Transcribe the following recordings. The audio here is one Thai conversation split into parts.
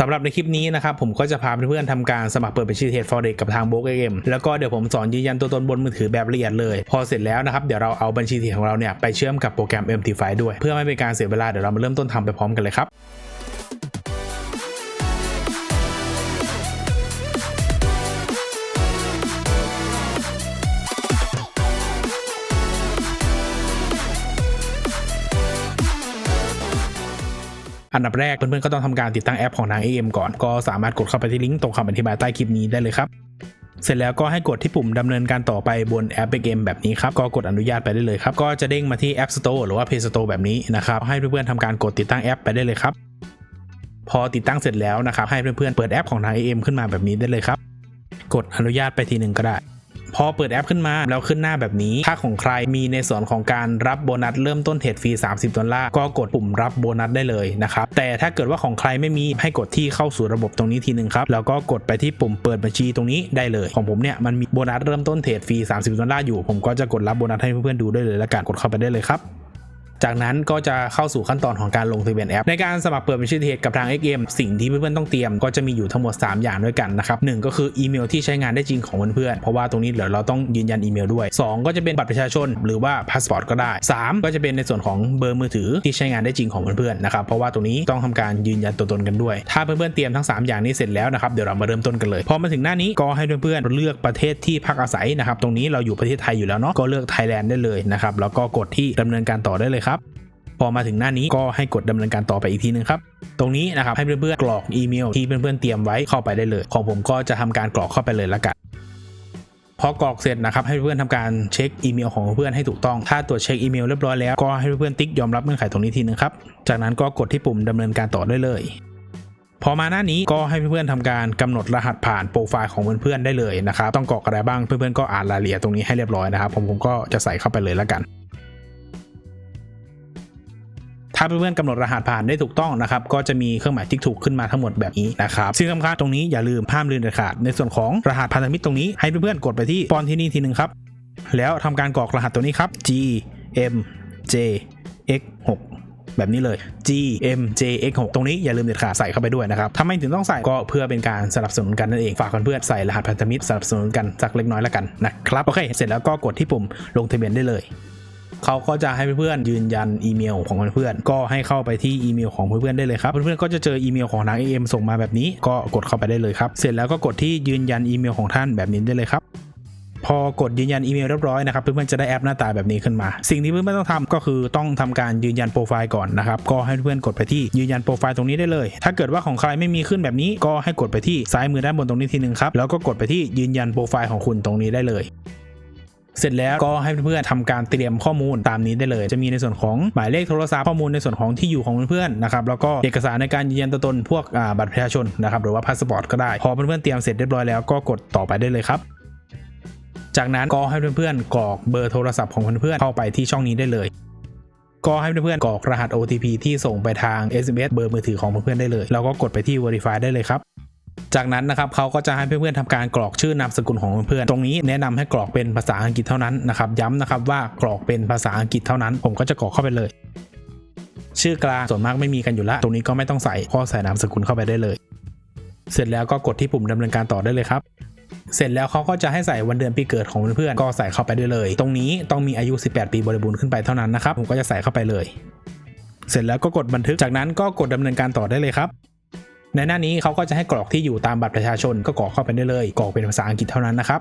สำหรับในคลิปนี้นะครับผมก็จะพาเพื่อนๆทำการสมัครเปิดบัญชีเทรดฟอเร็กกับทางโบกเอ็มแล้วก็เดี๋ยวผมสอนยืนยันตัวตนบนมือถือแบบละเอียดเลย พอเสร็จแล้วนะครับเดี๋ยวเราเอาบัญชีเทรดของเราเนี่ยไปเชื่อมกับโปรแกรม MT5 ด้วย เพื่อไม่เป็นการเสียเวลาเดี๋ยวเรามาเริ่มต้นทำไปพร้อมกันเลยครับ อันดับแรกเพื่อนๆก็ต้องทำการติดตั้งแอปของทาง AM ก่อน ก็สามารถกดเข้าไปที่ลิงก์ตรงคำอธิบายใต้คลิปนี้ได้เลยครับเสร็จแล้วก็ให้กดที่ปุ่มดำเนินการต่อไปบนแอป AM แบบนี้ครับ ก็กดอนุญาตไปได้เลยครับ ก็จะเด้งมาที่ App Store หรือว่า Play Store แบบนี้นะครับ ให้เพื่อนๆทำการกดติดตั้งแอปไปได้เลยครับ พอติดตั้งเสร็จแล้วนะครับ ให้เพื่อนๆเปิดแอปของทาง AM ขึ้นมาแบบนี้ได้เลยครับ กดอนุญาตไปทีหนึ่งก็ได้ พอเปิดแอปขึ้นมาแล้วขึ้นหน้าแบบนี้ ถ้าของใครมีในส่วนของการรับโบนัสเริ่มต้นเทรดฟรี 30 ดอลลาร์ ก็กดปุ่มรับโบนัสได้เลยนะครับ แต่ถ้าเกิดว่าของใครไม่มีให้กดที่เข้าสู่ระบบตรงนี้ทีหนึ่งครับ แล้วก็กดไปที่ปุ่มเปิดบัญชีตรงนี้ได้เลย ของผมเนี่ยมันมีโบนัสเริ่มต้นเทรดฟรี 30 ดอลลาร์อยู่ ผมก็จะกดรับโบนัสให้เพื่อนๆดูได้เลยแล้วกัน กดเข้าไปได้เลยครับ จากนั้นก็จะเข้าสู่ขั้นตอนของการลงทะเบียนแอป ในการสมัครเปิดบัญชีเทรดกับทาง XM สิ่งที่เพื่อนๆต้องเตรียมก็จะมีอยู่ทั้งหมด 3 อย่างด้วยกันนะครับหนึ่งก็คืออีเมลที่ใช้งานได้จริงของเพื่อนๆเพราะว่าตรงนี้เดี๋ยวเราต้องยืนยันอีเมลด้วย 2 ก็จะเป็นบัตรประชาชน หรือว่าพาสปอร์ตก็ได้ 3 ก็จะเป็นในส่วนของเบอร์มือถือที่ใช้งานได้จริงของเพื่อนๆนะครับเพราะว่าตรงนี้ต้องทำการยืนยันตัวตนกันด้วย ถ้าเพื่อนๆเตรียมทั้ง 3 อย่างนี้เสร็จแล้วนะครับเดี๋ยวเรามาเริ่มต้นกันเลยพอมาถึงหน้านี้ก็ให้เพื่อนๆเลือกประเทศที่พักอาศัยนะครับตรงนี้เราอยู่ประเทศไทยอยู่แล้วเนาะก็เลือกไทยแลนด์ได้เลยนะครับแล้วก็กดที่ดำเนินการต่อได้เลยครับ พอมาถึงหน้านี้ก็ให้กดดำเนินการต่อไปอีกทีนึงครับ ตรงนี้นะครับให้เพื่อนๆกรอกอีเมลที่เพื่อนๆเตรียมไว้เข้าไปได้เลย ของผมก็จะทำการกรอกเข้าไปเลยละกันพอกรอกเสร็จนะครับให้เพื่อนๆทำการเช็คอีเมลของเพื่อนให้ถูกต้อง ถ้าตรวจเช็คอีเมลเรียบร้อยแล้วก็ให้เพื่อนๆติ๊กยอมรับเงื่อนไขตรงนี้ทีนึงครับ จากนั้นก็กดที่ปุ่มดำเนินการต่อได้เลย พอมาหน้านี้ก็ให้เพื่อนๆทำการกำหนดรหัสผ่านโปรไฟล์ของเพื่อนๆได้เลยนะครับ ต้องกรอกอะไรบ้างเพื่อนๆก็อ่านรายละเอียดตรงนี้ให้เรียบร้อยนะครับผมผมก็จะใส่เข้าไปเลยละกัน ถ้าเพื่อนๆกำหนดรหัสผ่านได้ถูกต้องนะครับก็จะมีเครื่องหมายติ๊กถูกขึ้นมาทั้งหมดแบบนี้นะครับสิ่งสำคัญตรงนี้อย่าลืมห้ามลืมเด็ดขาดในส่วนของรหัสพันธมิตรตรงนี้ให้เพื่อนๆกดไปที่ฟอนที่นี่ทีหนึ่งครับแล้วทำการกรอกรหัสตัวนี้ครับ G M J X 6แบบนี้เลย G M J X 6ตรงนี้อย่าลืมเด็ดขาดใส่เข้าไปด้วยนะครับถ้าไม่ถึงต้องใส่ก็เพื่อเป็นการสนับสนุนกันนั่นเอง ฝากเพื่อนๆใส่รหัสพันธมิตรสนับสนุนกันสักเล็กน้อยแล้วกันนะครับ โอเค เสร็จแล้วก็กดที่ปุ่มลงทะเบียนได้เลย เขาก็จะให้เพื่อนๆยืนยันอีเมลของเพื่อนๆก็ให้เข้าไปที่อีเมลของเพื่อนๆได้เลยครับ เพื่อนๆก็จะเจออีเมลของทาง AM ส่งมาแบบนี้ ก็กดเข้าไปได้เลยครับ เสร็จแล้วก็กดที่ยืนยันอีเมลของท่านแบบนี้ได้เลยครับพอกดยืนยันอีเมลเรียบร้อยนะครับเพื่อนๆจะได้แอปหน้าตาแบบนี้ขึ้นมา สิ่งที่เพื่อนๆต้องทำก็คือต้องทำการยืนยันโปรไฟล์ก่อนนะครับก็ให้เพื่อนกดไปที่ยืนยันโปรไฟล์ตรงนี้ได้เลย ถ้าเกิดว่าของใครไม่มีขึ้นแบบนี้ ก็ให้กดไปที่ซ้ายมือด้านบนตรงนี้ทีนึงครับแล้วก็กดไปที่ยืนยันโปรไฟล์ของคุณตรงนี้ได้เลย เสร็จแล้วก็ให้เพื่อนๆทำการเตรียมข้อมูลตามนี้ได้เลย จะมีในส่วนของหมายเลขโทรศัพท์ข้อมูลในส่วนของที่อยู่ของเพื่อนๆนะครับแล้วก็เอกสารในการยืนยันตัวตนพวกบัตรประชาชนนะครับหรือว่าพาสปอร์ตก็ได้พอเพื่อนๆเตรียมเสร็จเรียบร้อยแล้วก็กดต่อไปได้เลยครับจากนั้นก็ให้เพื่อนๆกรอกเบอร์โทรศัพท์ของเพื่อนๆเข้าไปที่ช่องนี้ได้เลย ก็ให้เพื่อนๆกรอกรหัส OTP ที่ส่งไปทาง SMS เบอร์มือถือของเพื่อนๆได้เลย แล้วก็กดไปที่ Verify ได้เลยครับ จากนั้นนะครับเขาก็จะให้เพื่อนๆทำการกรอกชื่อนามสกุลของเพื่อนๆตรงนี้แนะนำให้กรอกเป็นภาษาอังกฤษเท่านั้นนะครับย้ำนะครับว่ากรอกเป็นภาษาอังกฤษเท่านั้น ผมก็จะกรอกเข้าไปเลย ชื่อกลางส่วนมากไม่มีกันอยู่แล้วตรงนี้ก็ไม่ต้องใส่ก็ใส่นามสกุลเข้าไปได้เลย เสร็จแล้วก็กดที่ปุ่มดำเนินการต่อได้เลยครับเสร็จแล้วเขาก็จะให้ใส่วันเดือนปีเกิดของเพื่อนๆก็ใส่เข้าไปได้เลย ตรงนี้ต้องมีอายุ 18 ปีบริบูรณ์ขึ้นไปเท่านั้นนะครับ ผมก็จะใส่เข้าไปเลย เสร็จแล้วก็กดบันทึกจากนั้นก็กดดำเนินการต่อได้เลยครับ ในหน้านี้เขาก็จะให้กรอกที่อยู่ตามบัตรประชาชนก็กรอกเข้าไปได้เลยกรอกเป็นภาษาอังกฤษเท่านั้นนะครับ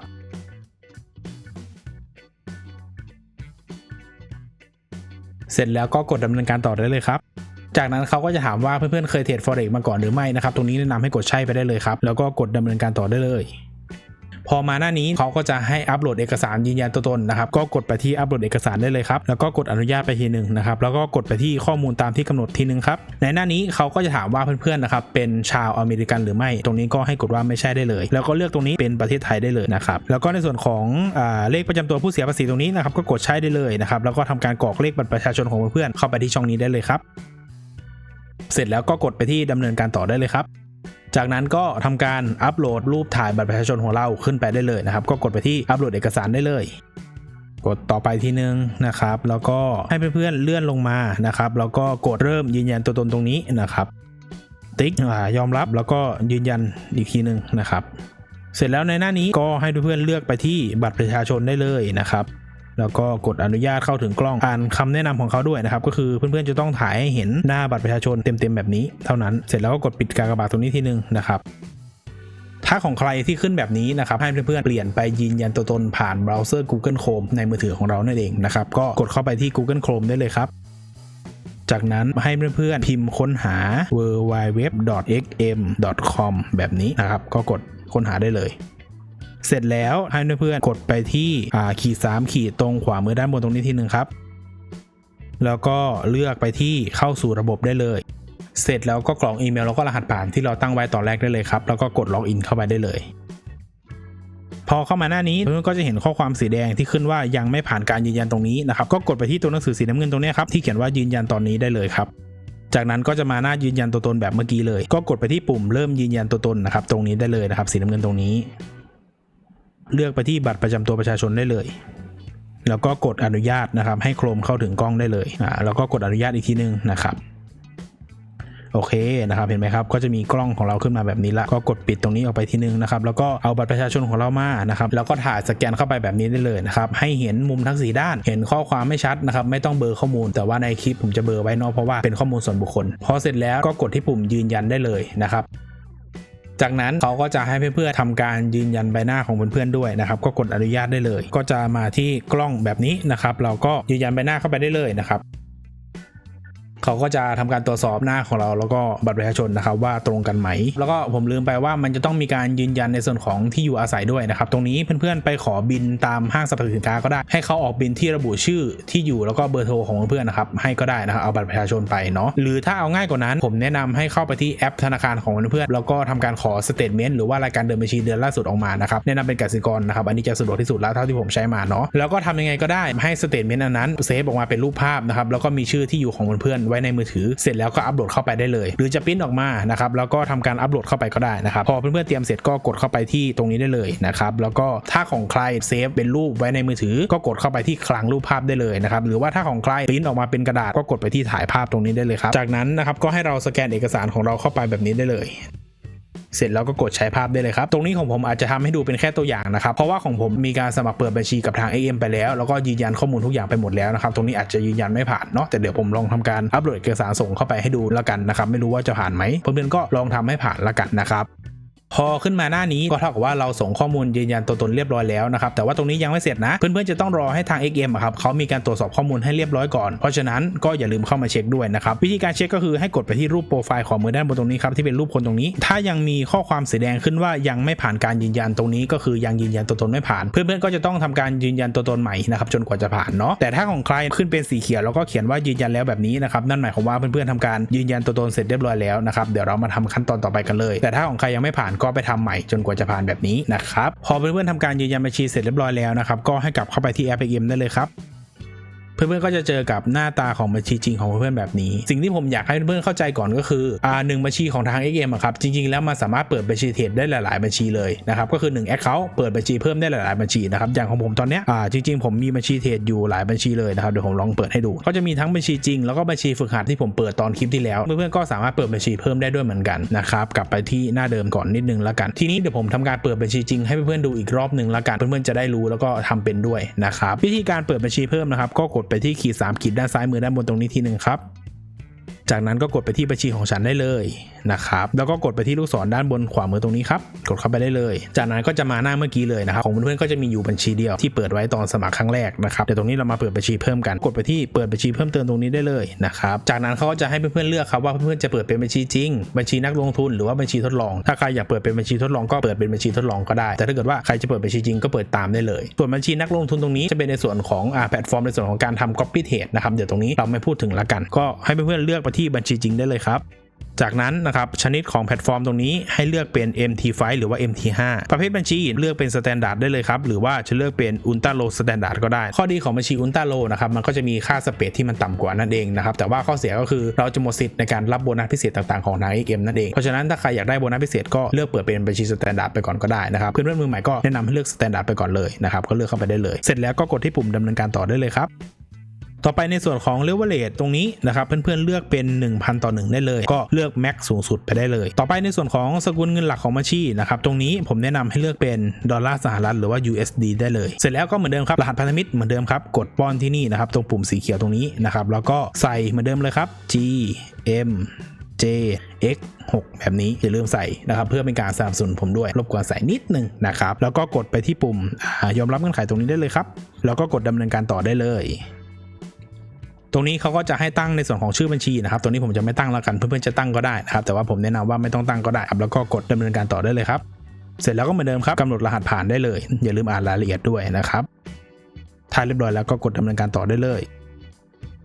เสร็จแล้วก็กดดำเนินการต่อได้เลยครับ จากนั้นเขาก็จะถามว่าเพื่อนๆเคยเทรด forex มาก่อนหรือไม่นะครับ ตรงนี้แนะนำให้กดใช่ไปได้เลยครับ แล้วก็กดดำเนินการต่อได้เลย พอมาหน้านี้เขาก็จะให้อัปโหลดเอกสารยืนยันตัวตนนะครับ ก็กดไปที่อัปโหลดเอกสารได้เลยครับ แล้วก็กดอนุญาตไปทีหนึ่งนะครับ แล้วก็กดไปที่ข้อมูลตามที่กำหนดทีหนึ่งครับ ในหน้านี้เขาก็จะถามว่าเพื่อนๆนะครับ เป็นชาวอเมริกันหรือไม่ ตรงนี้ก็ให้กดว่าไม่ใช่ได้เลย แล้วก็เลือกตรงนี้เป็นประเทศไทยได้เลยนะครับ แล้วก็ในส่วนของอเลขประจำตัวผู้เสียภาษีตรงนี้นะครับ ก็กดใช้ได้เลยนะครับ แล้วก็ทำการกรอกเลขบัตรประชาชนของเพื่อนๆเข้าไปที่ช่องนี้ได้เลยครับ เสร็จแล้วก็กดไปที่ดำเนินการต่อได้เลยครับ จากนั้นก็ทำการอัปโหลดรูปถ่ายบัตรประชาชนของเราขึ้นไปได้เลยนะครับ ก็กดไปที่อัปโหลดเอกสารได้เลย กดต่อไปทีนึงนะครับ แล้วก็ให้เพื่อนๆเลื่อนลงมานะครับ แล้วก็กดเริ่มยืนยันตัวตนตรงนี้นะครับ ติ๊กอยอมรับแล้วก็ยืนยันอีกทีหนึ่งนะครับ เสร็จแล้วในหน้านี้ก็ให้เพื่อนๆเลือกไปที่บัตรประชาชนได้เลยนะครับ แล้วก็กดอนุญาตเข้าถึงกล้องอ่านคำแนะนำของเขาด้วยนะครับ ก็คือเพื่อนๆจะต้องถ่ายให้เห็นหน้าบัตรประชาชนเต็มๆแบบนี้ เท่านั้นเสร็จแล้วก็กดปิดกากบาทตรงนี้ทีนึงนะครับถ้าของใครที่ขึ้นแบบนี้นะครับ ให้เพื่อนๆเปลี่ยนไปยืนยันตัวตนผ่านเบราว์เซอร์ Google Chrome ในมือถือของเรานั่นเองนะครับ ก็กดเข้าไปที่ Google Chrome ได้เลยครับ จากนั้นให้เพื่อนๆพิมพ์ค้นหา w w w x m c o m แบบนี้นะครับ ก็กดค้นหาได้เลย เสร็จแล้วให้เพื่อนๆกดไปที่ขีด 3 ขีดตรงขวามือด้านบนตรงนี้ทีหนึ่งครับ แล้วก็เลือกไปที่เข้าสู่ระบบได้เลย เสร็จแล้วก็กรอกอีเมลแล้วก็รหัสผ่านที่เราตั้งไว้ตอนแรกได้เลยครับ แล้วก็กดล็อกอินเข้าไปได้เลยพอเข้ามาหน้านี้เพื่อนๆก็จะเห็นข้อความสีแดงที่ขึ้นว่ายังไม่ผ่านการยืนยันตรงนี้นะครับ ก็กดไปที่ตัวหนังสือสีน้ำเงินตรงนี้ครับที่เขียนว่ายืนยันตอนนี้ได้เลยครับ จากนั้นก็จะมาหน้ายืนยันตัวตนแบบเมื่อกี้เลย ก็กดไปที่ปุ่มเริ่มยืนยันตัวตนนะครับตรงนี้ได้เลยนะครับสีน้ำเงินตรงนี้ เลือกไปที่บัตรประจำตัวประชาชนได้เลย แล้วก็กดอนุญาตนะครับ ให้โครมเข้าถึงกล้องได้เลยอ่าแล้วก็กดอนุญาตอีกทีนึงนะครับโอเคนะครับเห็นไหมครับก็จะมีกล้องของเราขึ้นมาแบบนี้ละก็กดปิดตรงนี้ออกไปทีนึงนะครับแล้วก็เอาบัตรประชาชนของเรามานะครับแล้วก็ถ่ายสแกนเข้าไปแบบนี้ได้เลยนะครับให้เห็นมุมทั้งสีด้าน เห็นข้อความไม่ชัดนะครับไม่ต้องเบอร์ข้อมูล แต่ว่าในคลิปผมจะเบอร์ไว้นอะเพราะว่าเป็นข้อมูลส่วนบุคคลพอเสร็จแล้วก็กดที่ปุ่มยืนยันได้เลยนะครับ จากนั้นเขาก็จะให้เพื่อนๆทำการยืนยันใบหน้าของเพื่อนๆด้วยนะครับ ก็กดอนุญาตได้เลย ก็จะมาที่กล้องแบบนี้นะครับ เราก็ยืนยันใบหน้าเข้าไปได้เลยนะครับ เขาก็จะทำการตรวจสอบหน้าของเรา แล้วก็บัตรประชาชนนะครับว่าตรงกันไหม แล้วก็ผมลืมไปว่ามันจะต้องมีการยืนยันในส่วนของที่อยู่อาศัยด้วยนะครับ ตรงนี้เพื่อนๆไปขอบินตามห้างสรรพสินค้าก็ได้ ให้เขาออกบินที่ระบุชื่อที่อยู่แล้วก็เบอร์โทรของเพื่อนๆนะครับ ให้ก็ได้นะครับเอาบัตรประชาชนไปเนาะ หรือถ้าเอาง่ายกว่านั้น ผมแนะนำให้เข้าไปที่แอปธนาคารของเพื่อนๆแล้วก็ทำการขอสเตทเมนต์หรือว่ารายการเดินบัญชีเดือนล่าสุดออกมานะครับ แนะนำเป็นกสิกรนะครับ อันนี้จะสะดวกที่สุดแล้วเท่าที่ผมใช้มาเนาะ แล้วก็ทำยังไงก็ได้ให้สเตทเมนต์อันนั้นเซฟออกมาเป็นรูปภาพนะครับ แล้วก็มีชื่อที่อยู่ของเพื่อนไว้ในมือถือ เสร็จแล้วก็อัปโหลดเข้าไปได้เลย หรือจะพิมพ์ออกมานะครับแล้วก็ทำการอัปโหลดเข้าไปก็ได้นะครับพอเพื่อนๆเตรียมเสร็จก็กดเข้าไปที่ตรงนี้ได้เลยนะครับแล้วก็ถ้าของใครเซฟเป็นรูปไว้ในมือถือ ก็กดเข้าไปที่คลังรูปภาพได้เลยนะครับหรือว่าถ้าของใครพิมพ์ออกมาเป็นกระดาษก็กดไปที่ถ่ายภาพตรงนี้ได้เลยครับจากนั้นนะครับก็ให้เราสแกนเอกสารของเราเข้าไปแบบนี้ได้เลย เสร็จแล้วก็กดใช้ภาพได้เลยครับ ตรงนี้ของผมอาจจะทำให้ดูเป็นแค่ตัวอย่างนะครับ เพราะว่าของผมมีการสมัครเปิดบัญชีกับทาง AM ไปแล้ว แล้วก็ยืนยันข้อมูลทุกอย่างไปหมดแล้วนะครับ ตรงนี้อาจจะยืนยันไม่ผ่านเนาะ แต่เดี๋ยวผมลองทำการอัปโหลดเอกสารส่งเข้าไปให้ดูแล้วกันนะครับ ไม่รู้ว่าจะผ่านไหมเพื่อนๆก็ลองทำให้ผ่านแล้วกันนะครับ พอขึ้นมาหน้านี้ก็เท่ากับว่าเราส่งข้อมูลยืนยันตัวตนเรียบร้อยแล้วนะครับแต่ว่าตรงนี้ยังไม่เสร็จนะ เพื่อนๆจะต้องรอให้ทาง XM อะครับเขามีการตรวจสอบข้อมูลให้เรียบร้อยก่อน เพราะฉะนั้นก็อย่าลืมเข้ามาเช็คด้วยนะครับวิธีการเช็คก็คือให้กดไปที่รูปโปรไฟล์ของมือด้านบนตรงนี้ครับที่เป็นรูปคนตรงนี้ ถ้ายังมีข้อความสีแดงขึ้นว่ายังไม่ผ่านการยืนยันตรงนี้ก็คือยังยืนยันตัวตนไม่ผ่าน เพื่อนๆก็จะต้องทำการยืนยันตัวตนใหม่นะครับจนกว่าจะผ่านเนาะแต่ถ้าของใครขึ้นเป็นสีเขียวแล้วก็เขียนว่ายืนยันแล้วแบบนี้นะครับนั่นหมายความว่าเพื่อนๆทำการยืนยันตัวตนเสร็จเรียบร้อยแล้วนะครับเดี๋ยวเรามาทำขั้นตอนต่อไปกันเลย แต่ถ้าของใครยังไม่ผ่านก็ไปทำใหม่จนกว่าจะผ่านแบบนี้นะครับพอเพื่อนๆทำการยืนยันบัญชีเสร็จเรียบร้อยแล้วนะครับก็ให้กลับเข้าไปที่แอป ATM ได้เลยครับ เพื่อนๆก็จะเจอกับหน้าตาของบัญชีจริงของเพื่อนๆแบบนี้ สิ่งที่ผมอยากให้เพื่อนๆเข้าใจก่อนก็คืออ่าหนึ่งบัญชีของทาง XM อะครับจริงๆแล้วมันสามารถเปิดบัญชีเทรดได้หลาย ๆ บัญชีเลยนะครับก็คือ1 Account เปิดบัญชีเพิ่มได้หลายๆบัญชีนะครับอย่างของผมตอนเนี้ยอ่าจริงๆผมมีบัญชีเทรดอยู่หลายบัญชีเลยนะครับเดี๋ยวผมลองเปิดให้ดู ก็จะมีทั้งบัญชีจริงแล้วก็บัญชีฝึกหัดที่ผมเปิดตอนคลิปที่แล้ว เพื่อนๆก็สามารถเปิดบัญชีเพิ่มได้ด้วยเหมือนกันนะครับกลับไปที่หน้าเดิมก่อนนิดนึงแล้วกัน ทีนี้เดี๋ยวผมทำการเปิดบัญชีจริงให้เพื่อนๆดูอีกรอบหนึ่งแล้วกันเพื่อนๆจะได้รู้แล้วก็ทำเป็นด้วยนะครับวิธีการเปิดบัญชีเพิ่มนะครับก็กดไปที่ขีด3ขีดด้านซ้ายมือด้านบนตรงนี้ทีหนึ่งครับ จากนั้นก็กดไปที่บัญชีของฉันได้เลยนะครับ แล้วก็กดไปที่ลูกศรด้านบนขวามือตรงนี้ครับ กดเข้าไปได้เลย จากนั้นก็จะมาหน้าเมื่อกี้เลยนะครับ ของเพื่อนๆก็จะมีอยู่บัญชีเดียวที่เปิดไว้ตอนสมัครครั้งแรกนะครับเดี๋ยวตรงนี้เรามาเปิดบัญชีเพิ่มกัน กดไปที่เปิดบัญชีเพิ่มเติมตรงนี้ได้เลยนะครับ จากนั้นเขาก็จะให้เพื่อนๆเลือกครับว่าเพื่อนๆจะเปิดเป็นบัญชีจริง บัญชีนักลงทุนหรือว่าบัญชีทดลอง ถ้าใครอยากเปิดเป็นบัญชีทดลองก็เปิดเป็นบัญชีทดลองก็ได้ แต่ถ้าเกิดว่าใครจะเปิดบัญชีจริงก็เปิดตามได้เลย ส่วนบัญชีนักลงทุนตรงนี้จะเป็นในส่วนของอ่าแพลตฟอร์มในส่วนของการทำ copy trade นะครับเดี๋ยวตรงนี้เราไม่พูดถึงละกัน ก็ให้เพื่อนๆเลือกไปทีบัญชีจริงได้เลยครับจากนั้นนะครับชนิดของแพลตฟอร์มตรงนี้ให้เลือกเป็น MT5 หรือว่า MT5 ประเภทบัญชีเลือกเป็น Standard ได้เลยครับ หรือว่าจะเลือกเป็น Ultra Low Standard ก็ได้ ข้อดีของบัญชี Ultra Low นะครับมันก็จะมีค่าสเปซที่มันต่ำกว่านั่นเองนะครับแต่ว่าข้อเสียก็คือเราจะหมดสิทธิ์ในการรับโบนัสพิเศษต่างๆของทาง XM นั่นเอง เพราะฉะนั้นถ้าใครอยากได้โบนัสพิเศษก็เลือกเปิดเป็นบัญชี Standard ไปก่อนก็ได้นะครับเพื่อนๆมือใหม่ก็แนะนำให้เลือก Standard ไปก่อนเลยนะครับก็เลือกเข้าไปได้เลย เสร็จแล้วก็กดที่ปุ่มดำเนินการต่อได้เลยครับ ต่อไปในส่วนของเลเวลเลตตรงนี้นะครับเพื่อนๆเลือกเป็น 1,000 ต่อ 1 ได้เลย ก็เลือกแม็กสูงสุดไปได้เลย ต่อไปในส่วนของสกุลเงินหลักของบัญชีนะครับตรงนี้ผมแนะนำให้เลือกเป็นดอลลาร์สหรัฐหรือว่า USD ได้เลย เสร็จแล้วก็เหมือนเดิมครับรหัสพันธมิตรเหมือนเดิมครับกดป้อนที่นี่นะครับตรงปุ่มสีเขียวตรงนี้นะครับแล้วก็ใส่เหมือนเดิมเลยครับ G M J X 6 แบบนี้อย่าลืมใส่นะครับ เพื่อเป็นการสนับสนุนผมด้วย รบกวนใส่นิดนึงนะครับ แล้วก็กดไปที่ปุ่มอยอมรับเงื่อนไขตรงนี้ได้เลยครับ แล้วก็กดดำเนินการต่อได้เลย ตรงนี้เขาก็จะให้ตั้งในส่วนของชื่อบัญชีนะครับตรงนี้ผมจะไม่ตั้งแล้วกันเพื่อนๆจะตั้งก็ได้นะครับแต่ว่าผมแนะนำว่าไม่ต้องตั้งก็ได้ครับแล้วก็กดดำเนินการต่อได้เลยครับ เสร็จแล้วก็เหมือนเดิมครับกำหนดรหัสผ่านได้เลย อย่าลืมอ่านรายละเอียดด้วยนะครับถ้าเรียบร้อยแล้วก็กดดำเนินการต่อได้เลย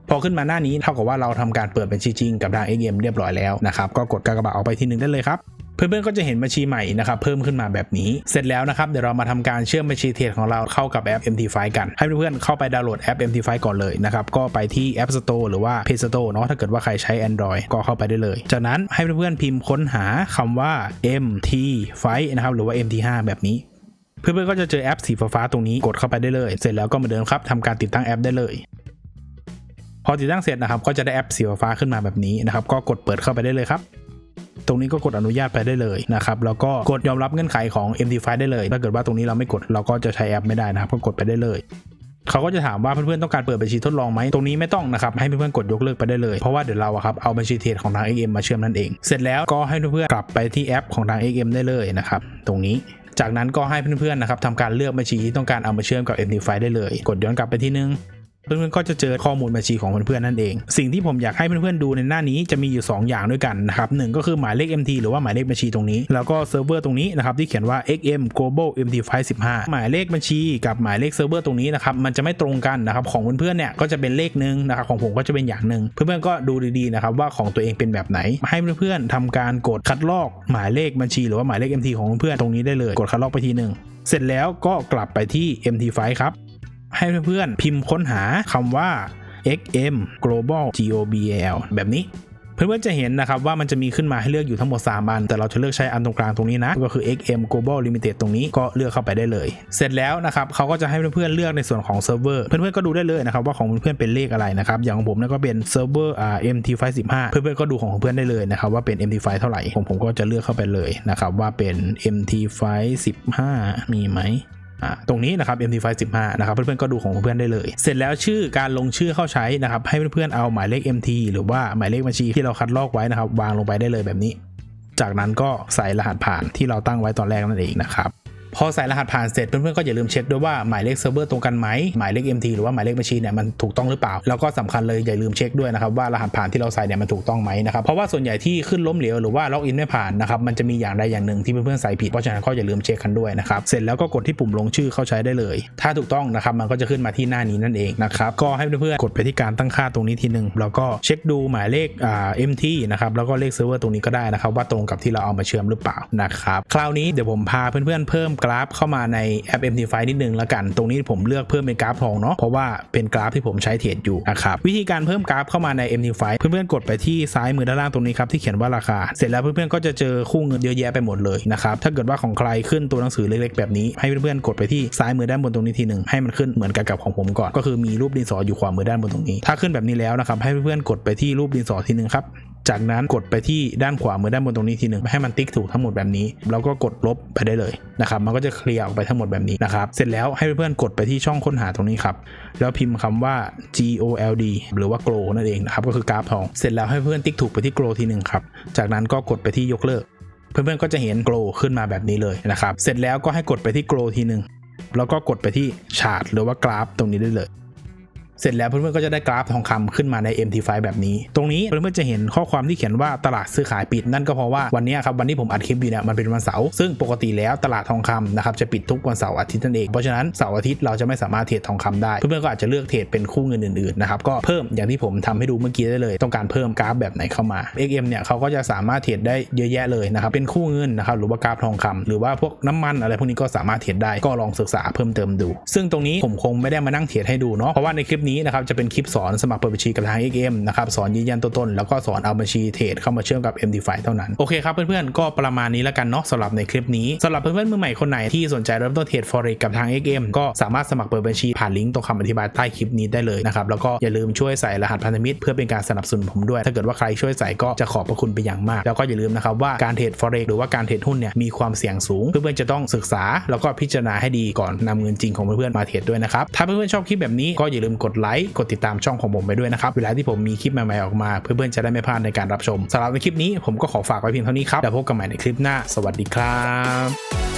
พอขึ้นมาหน้านี้เท่ากับว่าเราทำการเปิดบัญชีจริงกับทาง XM เรียบร้อยแล้วนะครับก็กดกากบาทออกไปทีหนึ่งได้เลยครับ เพื่อนๆก็จะเห็นบัญชีใหม่นะครับเพิ่มขึ้นมาแบบนี้ เสร็จแล้วนะครับเดี๋ยวเรามาทำการเชื่อมบัญชีเทรดของเราเข้ากับแอป MT5 กัน ให้เพื่อนๆเข้าไปดาวน์โหลดแอป MT5 ก่อนเลยนะครับก็ไปที่ App Store หรือว่า Play Store เนาะถ้าเกิดว่าใครใช้ Android ก็เข้าไปได้เลย จากนั้นให้เพื่อนๆพิมพ์ค้นหาคำว่า MT5 นะครับหรือว่า MT5 แบบนี้เพื่อนๆก็จะเจอแอปสีฟ้าๆตรงนี้กดเข้าไปได้เลย เสร็จแล้วก็มาเดิมครับทำการติดตั้งแอปได้เลย พอติดตั้งเสร็จนะครับก็จะได้แอปสีฟ้าขึ้นมาแบบนี้นะครับก็กดเปิดเข้าไปได้เลยครับ ตรงนี้ก็กดอนุญาตไปได้เลยนะครับแล้วก็กดยอมรับเงื่อนไขของ MT5 ได้เลย ถ้าเกิดว่าตรงนี้เราไม่กดเราก็จะใช้แอปไม่ได้นะครับก็กดไปได้เลยเขาก็จะถามว่าเพื่อนๆต้องการเปิดบัญชีทดลองไหมตรงนี้ไม่ต้องนะครับให้เพื่อนๆกดยกเลิกไปได้เลย เพราะว่าเดี๋ยวเราอะครับเอาบัญชีเทรดของทาง XM มาเชื่อมนั่นเอง เสร็จแล้วก็ให้เพื่อนๆกลับไปที่แอปของทาง XM ได้เลยนะครับตรงนี้จากนั้นก็ให้เพื่อนๆนะครับทำการเลือกบัญชีที่ต้องการเอามาเชื่อมกับ MT5 ได้เลย กดย้อนกลับไปที่นึง เพื่อนๆก็จะเจอข้อมูลบัญชีของเพื่อนๆนั่นเอง สิ่งที่ผมอยากให้เพื่อนๆดูในหน้านี้จะมีอยู่ 2 อย่างด้วยกันนะครับหนึ่งก็คือหมายเลข MT หรือว่าหมายเลขบัญชีตรงนี้ แล้วก็เซิร์ฟเวอร์ตรงนี้นะครับที่เขียนว่า XM Global MT5 15 หมายเลขบัญชีกับหมายเลขเซิร์ฟเวอร์ตรงนี้นะครับมันจะไม่ตรงกันนะครับของเพื่อนๆเนี่ยก็จะเป็นเลขหนึ่งนะครับของผมก็จะเป็นอย่างหนึ่งเพื่อนๆก็ดูดีๆนะครับว่าของตัวเองเป็นแบบไหน ให้เพื่อนๆทำการกดคัดลอกหมายเลขบัญชี หรือว่าหมายเลข MT ของเพื่อนๆตรงนี้ได้เลย กดคัดลอกไปทีหนึ่งเสร็จแล้วก็กลับไปที่ MT5 ครับ ให้เพื่อนๆพิมพ์ค้นหาคำว่า XM Global GOBAL แบบนี้เพื่อนๆจะเห็นนะครับว่ามันจะมีขึ้นมาให้เลือกอยู่ทั้งหมด 3 อัน แต่เราจะเลือกใช้อันตรงกลางตรงนี้นะ ก็คือ XM Global Limited ตรงนี้ก็เลือกเข้าไปได้เลย เสร็จแล้วนะครับเขาก็จะให้เพื่อนๆเลือกในส่วนของเซิร์ฟเวอร์เพื่อนๆก็ดูได้เลยนะครับว่าของเพื่อนๆเป็นเลขอะไรนะครับอย่างของผมเนี่ยก็เป็นเซิร์ฟเวอร์อ่า MT5 15 เพื่อนๆก็ดูของเพื่อนได้เลยนะครับว่าเป็น MT5 เท่าไหร่ของผมก็จะเลือกเข้าไปเลยนะครับว่าเป็น MT5 15 มีไหม ตรงนี้นะครับ MT5 15 นะครับเพื่อนๆก็ดูของเพื่อนได้เลย เสร็จแล้วชื่อการลงชื่อเข้าใช้นะครับให้เพื่อนๆเอาหมายเลข MT หรือว่าหมายเลขบัญชีที่เราคัดลอกไว้นะครับวางลงไปได้เลยแบบนี้ จากนั้นก็ใส่รหัสผ่านที่เราตั้งไว้ตอนแรกนั่นเองนะครับ พอใส่รหัสผ่านเสร็จเพื่อนๆก็อย่าลืมเช็คด้วยว่าหมายเลขเซิร์ฟเวอร์ตรงกันไหมหมายเลข MT หรือว่าหมายเลขบัญชีเนี่ยมันถูกต้องหรือเปล่า แล้วก็สำคัญเลยอย่าลืมเช็คด้วยนะครับว่ารหัสผ่านที่เราใส่เนี่ยมันถูกต้องไหมนะครับเพราะว่าส่วนใหญ่ที่ขึ้นล้มเหลวหรือว่าล็อกอินไม่ผ่านนะครับมันจะมีอย่างใดอย่างหนึ่งที่เพื่อนๆใส่ผิดเพราะฉะนั้นก็อย่าลืมเช็คกันด้วยนะครับเสร็จแล้วก็กดที่ปุ่มลงชื่อเข้าใช้ได้เลย ถ้าถูกต้องนะครับมันก็จะขึ้นมาที่หน้านี้นั่นเองนะครับก็ให้เพื่อนๆกดไปที่การตั้งค่าตรงนี้ทีหนึ่งแล้วก็เช็คดูหมายเลขอ่า MT นะครับแล้วก็เลขเซิร์ฟเวอร์ตรงนี้ก็ได้นะครับว่าตรงกับที่เราเอามาเชื่อมหรือเปล่านะครับคราวนี้เดี๋ยวผมพาเพื่อนๆเพิ่มกราฟเข้ามาในแอป MT5 นิดนึงแล้วกัน ตรงนี้ผมเลือกเพิ่มเป็นกราฟทองเนาะเพราะว่าเป็นกราฟที่ผมใช้เทรดอยู่นะครับวิธีการเพิ่มกราฟเข้ามาใน MT5 เพื่อนๆกดไปที่ซ้ายมือด้านล่างตรงนี้ครับที่เขียนว่าราคา เสร็จแล้วเพื่อนๆก็จะเจอคู่เงินเยอะแยะไปหมดเลยนะครับถ้าเกิดว่าของใครขึ้นตัวหนังสือเล็กๆแบบนี้ให้เพื่อนๆกดไปที่ซ้ายมือด้านบนตรงนี้ทีหนึ่งให้มันขึ้นเหมือนกันกับของผมก่อนก็คือมีรูปดินสออยู่ขวามือด้านบนตรงนี้ ถ้าขึ้นแบบนี้แล้วนะครับให้เพื่อนๆกดไปที่รูปดินสอทีหนึ่งครับจากนั้นกดไปที่ด้านขวามือด้านบนตรงนี้ทีหนึ่งให้มันติ๊กถูกทั้งหมดแบบนี้ แล้วก็กดลบไปได้เลยนะครับมันก็จะเคลียร์ออกไปทั้งหมดแบบนี้นะครับ เสร็จแล้วให้เพื่อนๆกดไปที่ช่องค้นหาตรงนี้ครับ แล้วพิมพ์คำว่า GOLD หรือว่า Grow นั่นเองนะครับ ก็คือกราฟทอง เสร็จแล้วให้เพื่อนติ๊กถูกไปที่ Grow ทีหนึ่งครับ จากนั้นก็กดไปที่ยกเลิก เพื่อนๆก็จะเห็น Grow ขึ้นมาแบบนี้เลยนะครับ เสร็จแล้วก็ให้กดไปที่ Grow ทีหนึ่งแล้วก็กดไปที่ชาร์ตหรือว่ากราฟตรงนี้ได้เลย เสร็จแล้วเพื่อนๆก็จะได้กราฟทองคำขึ้นมาใน MT5 แบบนี้ ตรงนี้เพื่อนๆจะเห็นข้อความที่เขียนว่าตลาดซื้อขายปิดนั่นก็เพราะว่าวันนี้ครับวันที่ผมอัดคลิปอยู่เนี่ยมันเป็นวันเสาร์ซึ่งปกติแล้วตลาดทองคำนะครับจะปิดทุกวันเสาร์อาทิตย์นั่นเองเพราะฉะนั้นเสาร์อาทิตย์เราจะไม่สามารถเทรดทองคำได้ เพื่อนๆก็อาจจะเลือกเทรดเป็นคู่เงินอื่นๆนะครับก็เพิ่มอย่างที่ผมทำให้ดูเมื่อกี้ได้เลย ต้องการเพิ่มกราฟแบบไหนเข้ามา XM เนี่ยเขาก็จะสามารถเทรดได้เยอะแยะเลยนะครับเป็นคู่เงินนะครับหรือว่ากราฟทองคำหรือว่าพวกน้ำมันอะไรพวกนี้ก็สามารถเทรดได้ก็ลองศึกษาเพิ่มเติมดู ซึ่งตรงนี้ผมคงไม่ได้มานั่งเทรดให้ดูเนาะเพราะว่าในคลิปนี้นะครับจะเป็นคลิปสอนสมัครเปิดบัญชีกับทาง XM นะครับสอนยืนยันตัวตนแล้วก็สอนเอาบัญชีเทรดเข้ามาเชื่อมกับ MD5 เท่านั้น โอเคครับเพื่อนๆก็ประมาณนี้แล้วกันเนาะสำหรับในคลิปนี้สำหรับเพื่อนๆมือใหม่คนไหนที่สนใจเริ่มต้นเทรด Forex กับทาง XM ก็สามารถสมัครเปิดบัญชีผ่านลิงก์ตรงคำอธิบายใต้คลิปนี้ได้เลยนะครับแล้วก็อย่าลืมช่วยใส่รหัสพันธมิตรเพื่อเป็นการสนับสนุนผมด้วย ถ้าเกิดว่าใครช่วยใส่ก็จะขอบพระคุณไปอย่างมาก แล้วก็อย่าลืมนะครับว่าการเทรด Forex หรือว่าการเทรดหุ้นเนี่ยมีความเสี่ยงสูง เพื่อนๆจะต้องศึกษา แล้วก็พิจารณาให้ดีก่อนนำเงินจริงของเพื่อนๆมาเทรดด้วยนะครับถ้าเพื่อนๆชอบคลิปแบบนี้ก็อย่าลืมกดไลค์กดติดตามช่องของผมไปด้วยนะครับเวลาที่ผมมีคลิปใหม่ๆออกมา เพื่อนๆจะได้ไม่พลาดในการรับชมสำหรับในคลิปนี้ผมก็ขอฝากไว้เพียงเท่านี้ครับแล้วพบกันใหม่ในคลิปหน้า สวัสดีครับ